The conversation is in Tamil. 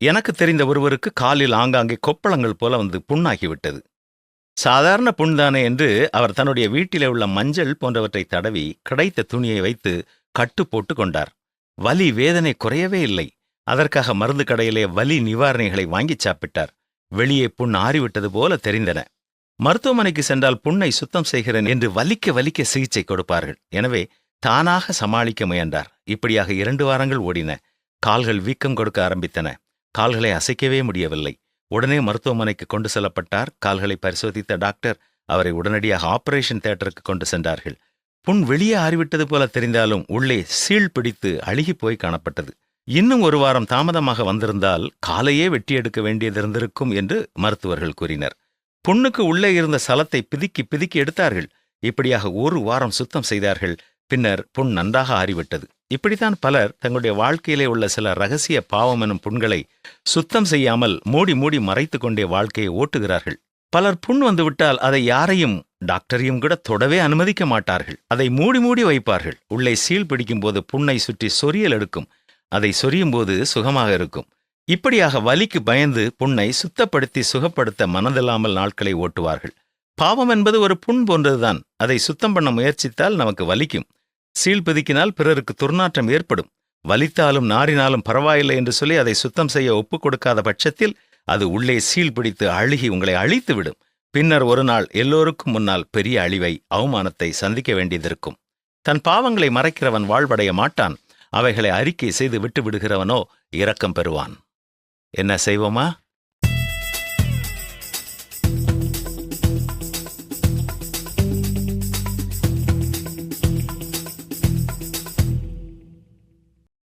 எனக்கு தெரிந்த ஒருவருக்கு காலில் ஆங்காங்கே கொப்பளங்கள் போல வந்து புண்ணாகிவிட்டது. சாதாரண புண்தானே என்று அவர் தன்னுடைய வீட்டிலே உள்ள மஞ்சள் போன்றவற்றை தடவி கிடைத்த துணியை வைத்து கட்டு போட்டு கொண்டார். வலி வேதனை குறையவே இல்லை. அதற்காக மருந்து கடையிலே வலி நிவாரணிகளை வாங்கிச் சாப்பிட்டார். வெளியே புண் ஆறிவிட்டது போல தெரிந்தன. மருத்துவமனைக்கு சென்றால் புண்ணை சுத்தம் செய்கிறேன் என்று வலிக்க வலிக்க சிகிச்சை கொடுப்பார்கள். எனவே தானாக சமாளிக்க முயன்றார். இப்படியாக இரண்டு வாரங்கள் ஓடின. கால்கள் வீக்கம் கொடுக்க ஆரம்பித்தன. கால்களை அசைக்கவே முடியவில்லை. உடனே மருத்துவமனைக்கு கொண்டு செல்லப்பட்டார். கால்களை பரிசோதித்த டாக்டர் அவரை உடனடியாக ஆபரேஷன் தியேட்டருக்கு கொண்டு சென்றார்கள். புண் வெளியே ஆறிவிட்டது போல தெரிந்தாலும் உள்ளே சீழ் பிடித்து அழுகி போய் காணப்பட்டது. இன்னும் ஒரு வாரம் தாமதமாக வந்திருந்தால் காலையே வெட்டி எடுக்க வேண்டியதிருந்திருக்கும் என்று மருத்துவர்கள் கூறினர். புண்ணுக்கு உள்ளே இருந்த சலத்தை பிதுக்கி பிதுக்கி எடுத்தார்கள். இப்படியாக ஒரு வாரம் சுத்தம் செய்தார்கள். பின்னர் புண் நன்றாக ஆறிவிட்டது. இப்படித்தான் பலர் தங்களுடைய வாழ்க்கையிலே உள்ள சில ரகசிய பாவம் எனும் புண்களை சுத்தம் செய்யாமல் மூடி மூடி மறைத்து கொண்டே வாழ்க்கையை ஓட்டுகிறார்கள். பலர் புண் வந்துவிட்டால் அதை யாரையும் டாக்டரையும் கூட தொடவே அனுமதிக்க மாட்டார்கள். அதை மூடி மூடி வைப்பார்கள். உள்ளே சீல் பிடிக்கும் போது புண்ணை சுற்றி சொரியல் எடுக்கும். அதை சொரியும் போது சுகமாக இருக்கும். இப்படியாக வலிக்கு பயந்து புண்ணை சுத்தப்படுத்தி சுகப்படுத்த மனதில்லாமல் நாட்களை ஓட்டுவார்கள். பாவம் என்பது ஒரு புண் போன்றதுதான். அதை சுத்தம் பண்ண முயற்சித்தால் நமக்கு வலிக்கும். சீழ்பதுக்கினால் பிறருக்கு துர்நாற்றம் ஏற்படும். வலித்தாலும் நாறினாலும் பரவாயில்லை என்று சொல்லி அதை சுத்தம் செய்ய ஒப்புக் கொடுக்காத பட்சத்தில் அது உள்ளே சீல் பிடித்து அழுகி உங்களை அழித்துவிடும். பின்னர் ஒரு நாள் எல்லோருக்கும் முன்னால் பெரிய அழிவை அவமானத்தை சந்திக்க வேண்டியதிருக்கும். தன் பாவங்களை மறைக்கிறவன் வாழ்வடைய மாட்டான். அவைகளை அறிக்கை செய்து விட்டு விடுகிறவனோ இரக்கம் பெறுவான். என்ன செய்வோமா?